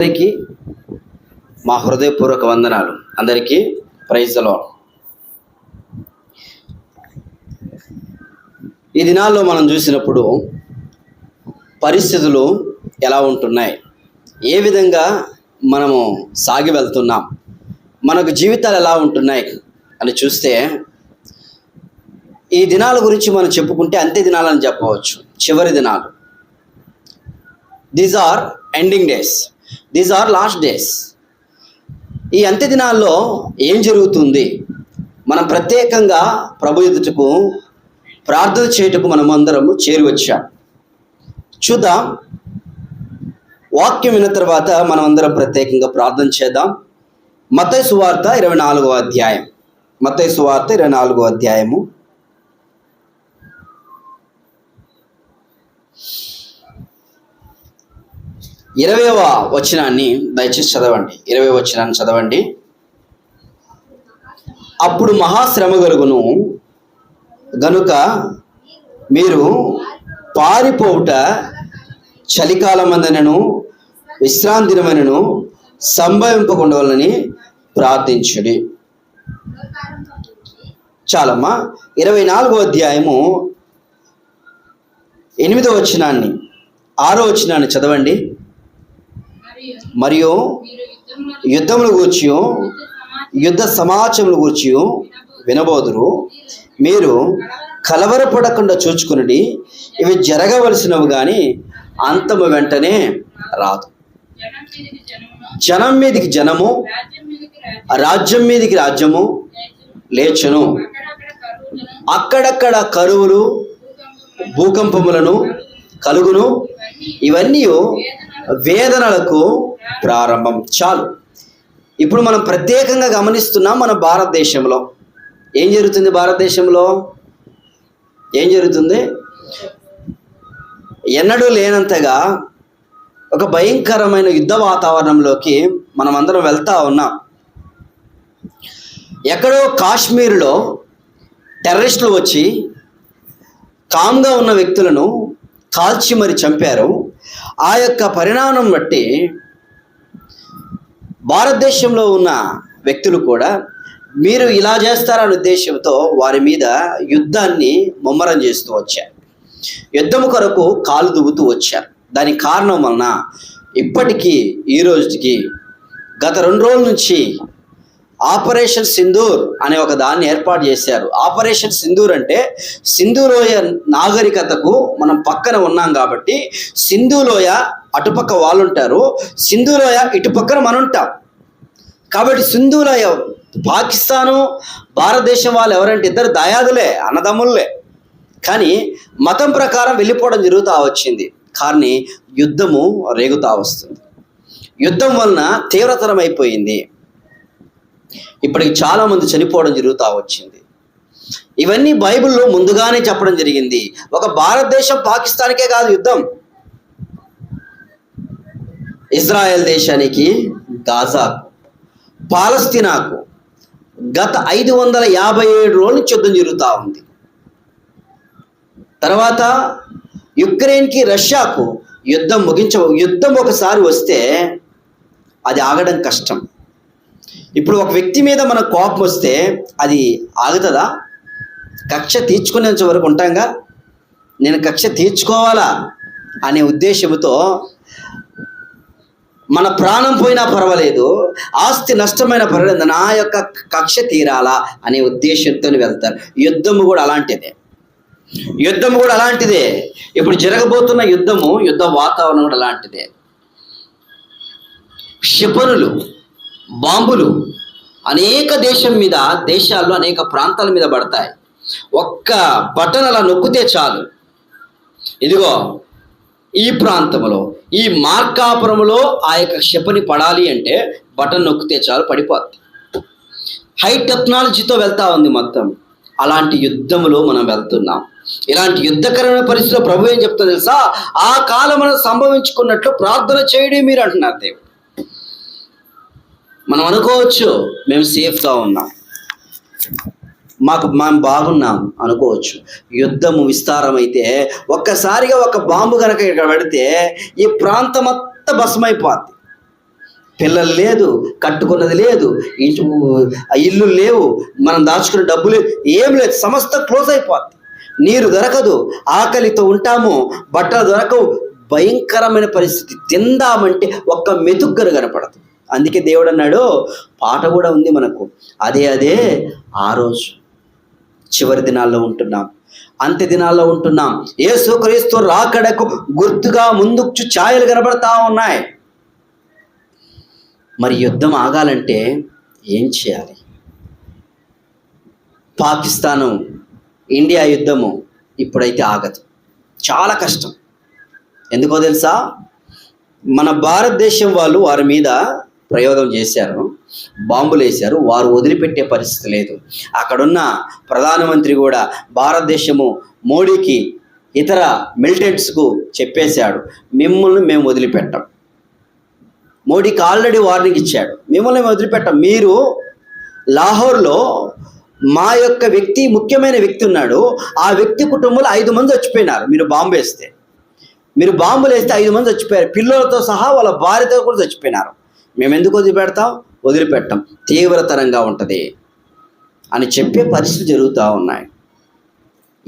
అందరికీ మా హృదయపూర్వక వందనాలు. అందరికీ ప్రైజ్లో ఈ దినాల్లో మనం చూసినప్పుడు పరిస్థితులు ఎలా ఉంటున్నాయి? ఏ విధంగా మనము సాగి వెళ్తున్నాం? మనకు జీవితాలు ఎలా ఉంటున్నాయి అని చూస్తే ఈ దినాల గురించి మనం చెప్పుకుంటే అంతే దినాలని చెప్పవచ్చు. చివరి దినాలు. These are ending days these are last days ఈ అంత్య దినాల్లో ఏం జరుగుతుంది? మనం ప్రత్యేకంగా ప్రభు ఎదుటకు ప్రార్థన చేయుటకు మనం అందరం చేరువచ్చాం. చూద్దాం. వాక్యం విన్న తర్వాత మనం అందరం ప్రత్యేకంగా ప్రార్థన చేద్దాం. మతయ సువార్త ఇరవై నాలుగో అధ్యాయం. మతయ సువార్త ఇరవై నాలుగో అధ్యాయము. ఇరవైవ వచనాన్ని దయచేసి చదవండి. ఇరవై వచనాన్ని చదవండి. అప్పుడు మహాశ్రమ గరుగును గనుక మీరు పారిపోవుట చలికాలమందనను విశ్రాంతి దినమనను ప్రార్థించుడి. చాలమ్మా. ఇరవై నాలుగో అధ్యాయము ఎనిమిదో వచనాన్ని ఆరో వచనాన్ని చదవండి. మరియు యుద్ధముల గూర్చి యుద్ధ సమాచారములు గూర్చి వినబోదురు. మీరు కలవరపడకుండా చూచుకుని ఇవి జరగవలసినవి కానీ అంతము వెంటనే రాదు. జనం మీదికి జనము రాజ్యం మీదికి రాజ్యము లేచను. అక్కడక్కడ కరువులు భూకంపములను కలుగును. ఇవన్నీ వేదనలకు ప్రారంభం. చాలు. ఇప్పుడు మనం ప్రత్యేకంగా గమనిస్తున్నాం మన భారతదేశంలో. ఏం జరుగుతుంది భారతదేశంలో? ఏం జరుగుతుంది? ఎన్నడూ లేనంతగా ఒక భయంకరమైన యుద్ధ వాతావరణంలోకి మనం అందరం వెళ్తా ఉన్నాం. ఎక్కడో కాశ్మీర్లో టెర్రరిస్టులు వచ్చి కామ్గా ఉన్న వ్యక్తులను కాల్చి మరి చంపారు. ఆ యొక్క పరిణామం బట్టి భారతదేశంలో ఉన్న వ్యక్తులు కూడా మీరు ఇలా చేస్తారనే ఉద్దేశంతో వారి మీద యుద్ధాన్ని ముమ్మరం చేస్తూ వచ్చారు. యుద్ధము కొరకు కాలు దువ్వుతూ వచ్చారు. దానికి కారణం వలన ఇప్పటికీ ఈ రోజుకి గత రెండు రోజుల నుంచి ఆపరేషన్ సింధూర్ అనే ఒక దాన్ని ఏర్పాటు చేశారు. ఆపరేషన్ సింధూర్ అంటే సింధులోయ నాగరికతకు మనం పక్కన ఉన్నాం కాబట్టి సింధులోయ అటుపక్క వాళ్ళు ఉంటారు సింధులోయ ఇటుపక్కన మనం ఉంటాం కాబట్టి సింధులోయ పాకిస్తాను భారతదేశం వాళ్ళు ఎవరంటే ఇద్దరు దయాదులే అన్నదమ్ముల్లే కానీ మతం ప్రకారం వెళ్ళిపోవడం జరుగుతూ వచ్చింది. కానీ యుద్ధము రేగుతా వస్తుంది. యుద్ధం వలన తీవ్రతరం అయిపోయింది. ఇప్పటికి చాలా మంది చనిపోవడం జరుగుతూ వచ్చింది. ఇవన్నీ బైబిల్లో ముందుగానే చెప్పడం జరిగింది. ఒక భారతదేశం పాకిస్తాన్కే కాదు యుద్ధం. ఇజ్రాయెల్ దేశానికి గాజాకు పాలస్తీనాకు గత ఐదు వందల యాభై ఏడు రోజుల నుంచి యుద్ధం జరుగుతూ ఉంది. తర్వాత యుక్రెయిన్కి రష్యాకు యుద్ధం ముగించ యుద్ధం ఒకసారి వస్తే అది ఆగడం కష్టం. ఇప్పుడు ఒక వ్యక్తి మీద మన కోపం వస్తే అది ఆగుతుందా? కక్ష తీర్చుకునేంత వరకు ఉంటాంగా నేను కక్ష తీర్చుకోవాలా? అనే ఉద్దేశంతో మన ప్రాణం పోయినా పర్వాలేదు ఆస్తి నష్టమైన పర్వాలేదు నా యొక్క కక్ష తీరాలా అనే ఉద్దేశంతో వెళ్తారు. యుద్ధము కూడా అలాంటిదే. యుద్ధము కూడా అలాంటిదే. ఇప్పుడు జరగబోతున్న యుద్ధము యుద్ధ వాతావరణం కూడా అలాంటిదే. క్షిపణులు బాంబులు అనేక దేశం మీద దేశాల్లో అనేక ప్రాంతాల మీద పడతాయి. ఒక్క బటన్ అలా నొక్కితే చాలు. ఇదిగో ఈ ప్రాంతంలో ఈ మార్కాపురంలో ఆ యొక్క క్షిపణి పడాలి అంటే బటన్ నొక్కితే చాలు పడిపోద్ది. హై టెక్నాలజీతో వెళ్తా ఉంది మొత్తం. అలాంటి యుద్ధములో మనం వెళ్తున్నాం. ఇలాంటి యుద్ధకరమైన పరిస్థితిలో ప్రభు ఏం చెప్తా తెలుసా? ఆ కాలమున సంభవించుకున్నట్లు ప్రార్థన చేయడం మీరు అంటున్నారు దేవుడు. మనం అనుకోవచ్చు మేము సేఫ్గా ఉన్నాం. మాకు మనం బాగున్నాం అనుకోవచ్చు. యుద్ధము విస్తారమైతే ఒక్కసారిగా ఒక బాంబు కనుక ఇక్కడ పెడితే ఈ ప్రాంతం అంతా భస్మైపోద్ది. పిల్లలు లేదు కట్టుకున్నది లేదు ఇంటి ఆ ఇల్లు లేవు మనం దాచుకున్న డబ్బు లేదు ఏం లేదు సమస్త క్లోజ్ అయిపోద్ది. నీరు దొరకదు ఆకలితో ఉంటాము బట్టలు దొరకవు భయంకరమైన పరిస్థితి. తిందామంటే ఒక్క మెతుగ్గరు కనపడదు. అందుకే దేవుడు అన్నాడు పాట కూడా ఉంది మనకు. అదే అదే ఆ రోజు చివరి దినాల్లో ఉంటున్నాం. అంత్య దినాల్లో ఉంటున్నాం. యేసుక్రీస్తు రాకడకు గుర్తుగా ముందుకు ఛాయలు కనబడతా ఉన్నాయి. మరి యుద్ధం ఆగాలంటే ఏం చేయాలి? పాకిస్తాను ఇండియా యుద్ధము ఇప్పుడైతే ఆగదు. చాలా కష్టం. ఎందుకో తెలుసా? మన భారతదేశం వాళ్ళు వారి మీద ప్రయోగం చేశారు. బాంబులు వేశారు. వారు వదిలిపెట్టే పరిస్థితి లేదు. అక్కడున్న ప్రధానమంత్రి కూడా భారతదేశము మోడీకి ఇతర మిలిటెంట్స్కు చెప్పేశాడు. మిమ్మల్ని మేము వదిలిపెట్టాం. మోడీకి ఆల్రెడీ వార్నింగ్ ఇచ్చాడు. మిమ్మల్ని మేము వదిలిపెట్టాం. మీరు లాహోర్లో మా యొక్క వ్యక్తి ముఖ్యమైన వ్యక్తి ఉన్నాడు. ఆ వ్యక్తి కుటుంబంలో ఐదు మంది చచ్చిపోయినారు. మీరు బాంబు వేస్తే. మీరు బాంబులు వేస్తే ఐదు మంది చచ్చిపోయారు. పిల్లలతో సహా వాళ్ళ భార్యతో కూడా చచ్చిపోయినారు. మేము ఎందుకు వదిలిపెడతాం? వదిలిపెట్టాం. తీవ్రతరంగా ఉంటుంది అని చెప్పే పరిస్థితులు జరుగుతూ ఉన్నాయి.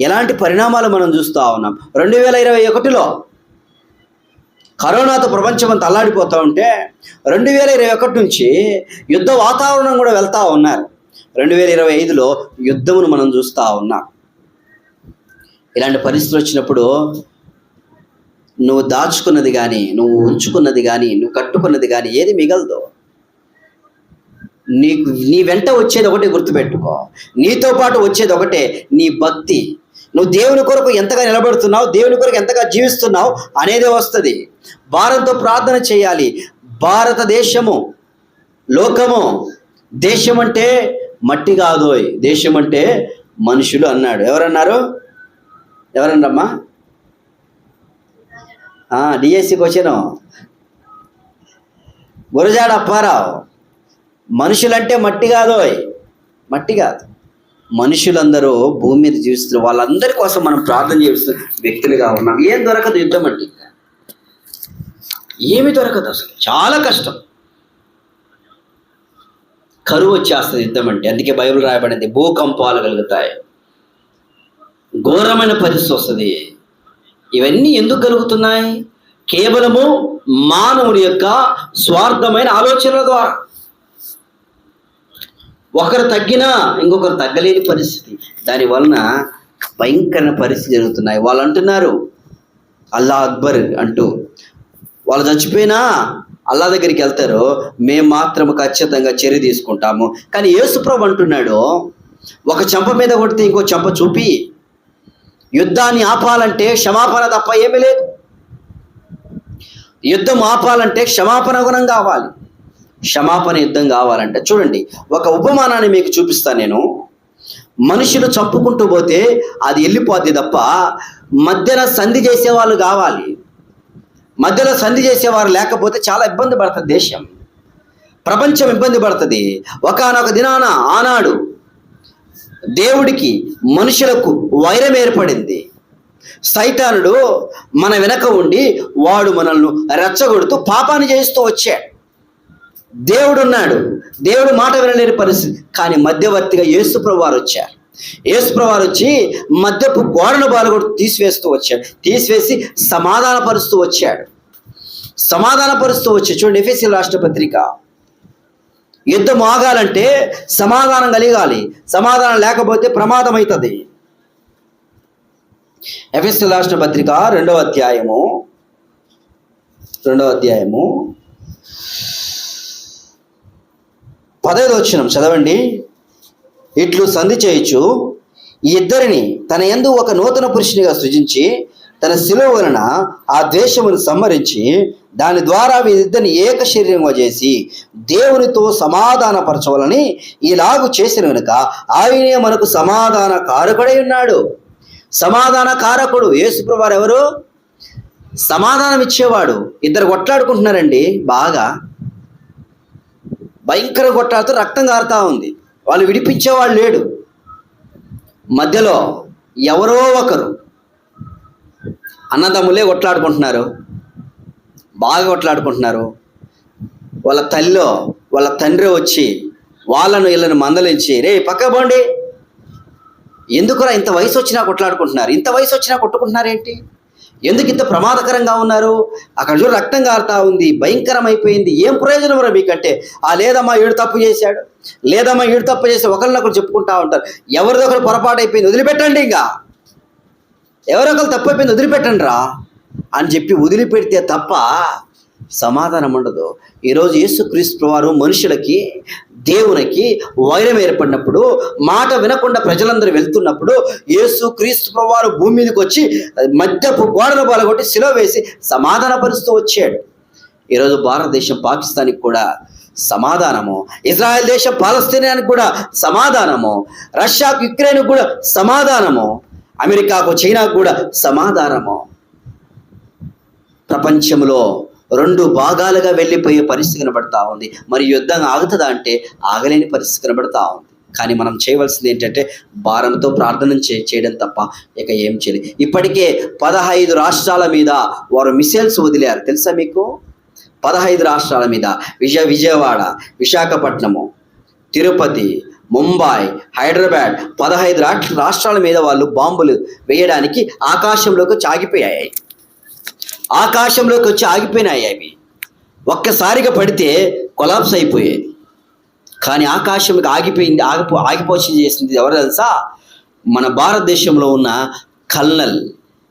ఎలాంటి పరిణామాలు మనం చూస్తూ ఉన్నాం? రెండు వేల ఇరవై ఒకటిలో కరోనాతో ప్రపంచం అంతా అల్లాడిపోతూ ఉంటే రెండు వేల ఇరవై ఒకటి నుంచి యుద్ధ వాతావరణం కూడా వెళ్తూ ఉన్నారు. రెండు వేల ఇరవై ఐదులో యుద్ధమును మనం చూస్తూ ఉన్నాం. ఇలాంటి పరిస్థితులు వచ్చినప్పుడు నువ్వు దాచుకున్నది కానీ నువ్వు ఉంచుకున్నది కానీ నువ్వు కట్టుకున్నది కానీ ఏది మిగలదు. నీకు నీ వెంట వచ్చేది ఒకటే గుర్తుపెట్టుకో. నీతో పాటు వచ్చేది ఒకటే నీ భక్తి. నువ్వు దేవుని కొరకు ఎంతగా నిలబడుతున్నావు దేవుని కొరకు ఎంతగా జీవిస్తున్నావు అనేది వస్తుంది. భారంతో ప్రార్థన చేయాలి. భారతదేశము లోకము దేశం అంటే మట్టి కాదోయ్. దేశం అంటే మనుషులు అన్నాడు. ఎవరన్నారు? ఎవరన్నారమ్మా? డిఎస్సి క్వశ్చన్ గురజాడ అప్పారావు మనుషులంటే మట్టి కాదోయ్ మట్టి కాదు. మనుషులందరూ భూమి మీద జీవిస్తున్నారు వాళ్ళందరి కోసం మనం ప్రార్థన చేస్తున్న వ్యక్తులుగా ఉన్నాం. ఏం దొరకదు యుద్ధం అంటే? ఏమి దొరకదు అసలు. చాలా కష్టం. కరువు వచ్చేస్తుంది యుద్ధం అంటే. అందుకే బైబిల్ రాయబడింది భూకంపాలు కలుగుతాయి. ఘోరమైన పరిస్థితి వస్తుంది. ఇవన్నీ ఎందుకు కలుగుతున్నాయి? కేవలము మానవుని యొక్క స్వార్థమైన ఆలోచనల ద్వారా. ఒకరు తగ్గినా ఇంకొకరు తగ్గలేని పరిస్థితి. దాని వలన భయంకర పరిస్థితి జరుగుతున్నాయి. వాళ్ళు అంటున్నారు అల్లా అక్బర్ అంటూ. వాళ్ళు చచ్చిపోయినా అల్లా దగ్గరికి వెళ్తారు. మేము మాత్రం ఖచ్చితంగా చర్య తీసుకుంటాము. కానీ యేసుప్రభు అంటున్నాడు ఒక చెంప మీద కొడితే ఇంకో చెంప చూపి యుద్ధాన్ని ఆపాలంటే క్షమాపణ తప్ప ఏమీ లేదు. యుద్ధం ఆపాలంటే క్షమాపణ గుణం కావాలి. క్షమాపణ యుద్ధం కావాలంటే చూడండి ఒక ఉపమానాన్ని మీకు చూపిస్తాను నేను. మనుషులు చంపుకుంటూ పోతే అది వెళ్ళిపోద్ది తప్ప మధ్యలో సంధి చేసేవాళ్ళు కావాలి. మధ్యలో సంధి చేసేవారు లేకపోతే చాలా ఇబ్బంది పడుతుంది దేశం. ప్రపంచం ఇబ్బంది పడుతుంది. ఒకనొక దినాన ఆనాడు దేవుడికి మనుషులకు వైరం ఏర్పడింది. సైతానుడు మన వెనక ఉండి వాడు మనల్ని రెచ్చగొడుతూ పాపాన్ని చేస్తూ వచ్చాడు. దేవుడు ఉన్నాడు దేవుడు మాట వినలేని పరిస్థితి. కానీ మధ్యవర్తిగా యేసుప్రభు వారు వచ్చారు. యేసుప్రభు వచ్చి మధ్యపు గోడను బాలగొడు తీసివేస్తూ వచ్చాడు. తీసివేసి సమాధానపరుస్తూ వచ్చాడు. సమాధానపరుస్తూ వచ్చి చూడండి ఎఫ్ఎస్సి రాష్ట్ర పత్రిక యుద్ధం ఆగాలంటే సమాధానం కలిగాలి. సమాధానం లేకపోతే ప్రమాదం అవుతుంది ఎఫ్ఎస్సి రాష్ట్ర పత్రిక రెండవ అధ్యాయము. రెండవ అధ్యాయము. పదైదు వచ్చినం చదవండి. ఇట్లు సంధి చేయొచ్చు ఈ ఇద్దరిని తన యందు ఒక నూతన పురుషునిగా సృజించి తన శిలువ వలన ఆ ద్వేషమును సంహరించి దాని ద్వారా వీరిద్దరిని ఏక శరీరంగా చేసి దేవునితో సమాధానపరచవలని ఇలాగు చేసిన వెనుక ఆయనే మనకు సమాధాన కారకుడై ఉన్నాడు. సమాధాన కారకుడు యేసుప్రభారు ఎవరు? సమాధానం ఇచ్చేవాడు. ఇద్దరు కొట్లాడుకుంటున్నారండి. బాగా. భయంకర కొట్లాడుతూ రక్తం కారుతా ఉంది. వాళ్ళు విడిపించేవాళ్ళు లేడు. మధ్యలో ఎవరో ఒకరు అన్నదమ్ములే కొట్లాడుకుంటున్నారు. బాగా కొట్లాడుకుంటున్నారు. వాళ్ళ తల్లిలో వాళ్ళ తండ్రి వచ్చి వాళ్ళను వీళ్ళని మందలించి రే పక్క పోండి. ఎందుకురా ఇంత వయసు వచ్చినా కొట్లాడుకుంటున్నారు? ఇంత వయసు వచ్చినా కొట్టుకుంటున్నారు ఏంటి ఎందుకు ఇంత ప్రమాదకరంగా ఉన్నారు? అక్కడ చూడు రక్తం కారుతా ఉంది భయంకరమైపోయింది. ఏం ప్రయోజనం రా మీకంటే? ఆ లేదమ్మా ఈడు తప్పు చేశాడు. లేదమ్మా ఈడు తప్పు చేసి ఒకరినొకరు చెప్పుకుంటా ఉంటారు. ఎవరిదొకరు పొరపాటు అయిపోయింది వదిలిపెట్టండి ఇంకా. ఎవరొకరు తప్పు అయిపోయింది వదిలిపెట్టండి రా. అని చెప్పి వదిలిపెడితే తప్ప సమాధానం ఉండదు. ఈరోజు యేసుక్రీస్తు వారు మనుషులకి దేవునికి వైరం ఏర్పడినప్పుడు మాట వినకుండా ప్రజలందరూ వెళ్తున్నప్పుడు యేసు క్రీస్తు వారు భూమి మీదకి వచ్చి మధ్యపు గోడను బలగొట్టి సిలువ వేసి సమాధానపరుస్తూ వచ్చాడు. ఈరోజు భారతదేశం పాకిస్తాన్కి కూడా సమాధానము ఇజ్రాయెల్ దేశం పాలస్తీనానికి కూడా సమాధానము రష్యాకు యుక్రెయిన్కి కూడా సమాధానము అమెరికాకు చైనాకు కూడా సమాధానము. ప్రపంచంలో రెండు భాగాలుగా వెళ్ళిపోయే పరిస్థితి కనబడతా ఉంది. మరి యుద్ధం ఆగుతుందా అంటే ఆగలేని పరిస్థితి కనబడతా ఉంది. కానీ మనం చేయవలసింది ఏంటంటే భారంతో ప్రార్థన చే చేయడం తప్ప ఇక ఏం చేయలేదు ఇప్పటికే పదహైదు రాష్ట్రాల మీద వారు మిసైల్స్ వదిలారు. తెలుసా మీకు? పదహైదు రాష్ట్రాల మీద. విజయ విజయవాడ విశాఖపట్నము తిరుపతి ముంబై హైదరాబాద్ పదహైదు రాష్ట్రాల మీద వాళ్ళు బాంబులు వేయడానికి ఆకాశంలోకి చాగిపోయాయి. ఆకాశంలోకి వచ్చి ఆగిపోయినాయి అవి. ఒక్కసారిగా పడితే కొలాప్స్ అయిపోయేది కానీ ఆకాశంకి ఆగిపోయింది ఆగిపో ఆగిపోచి చేసింది ఎవరు తెలుసా? మన భారతదేశంలో ఉన్న కల్నల్.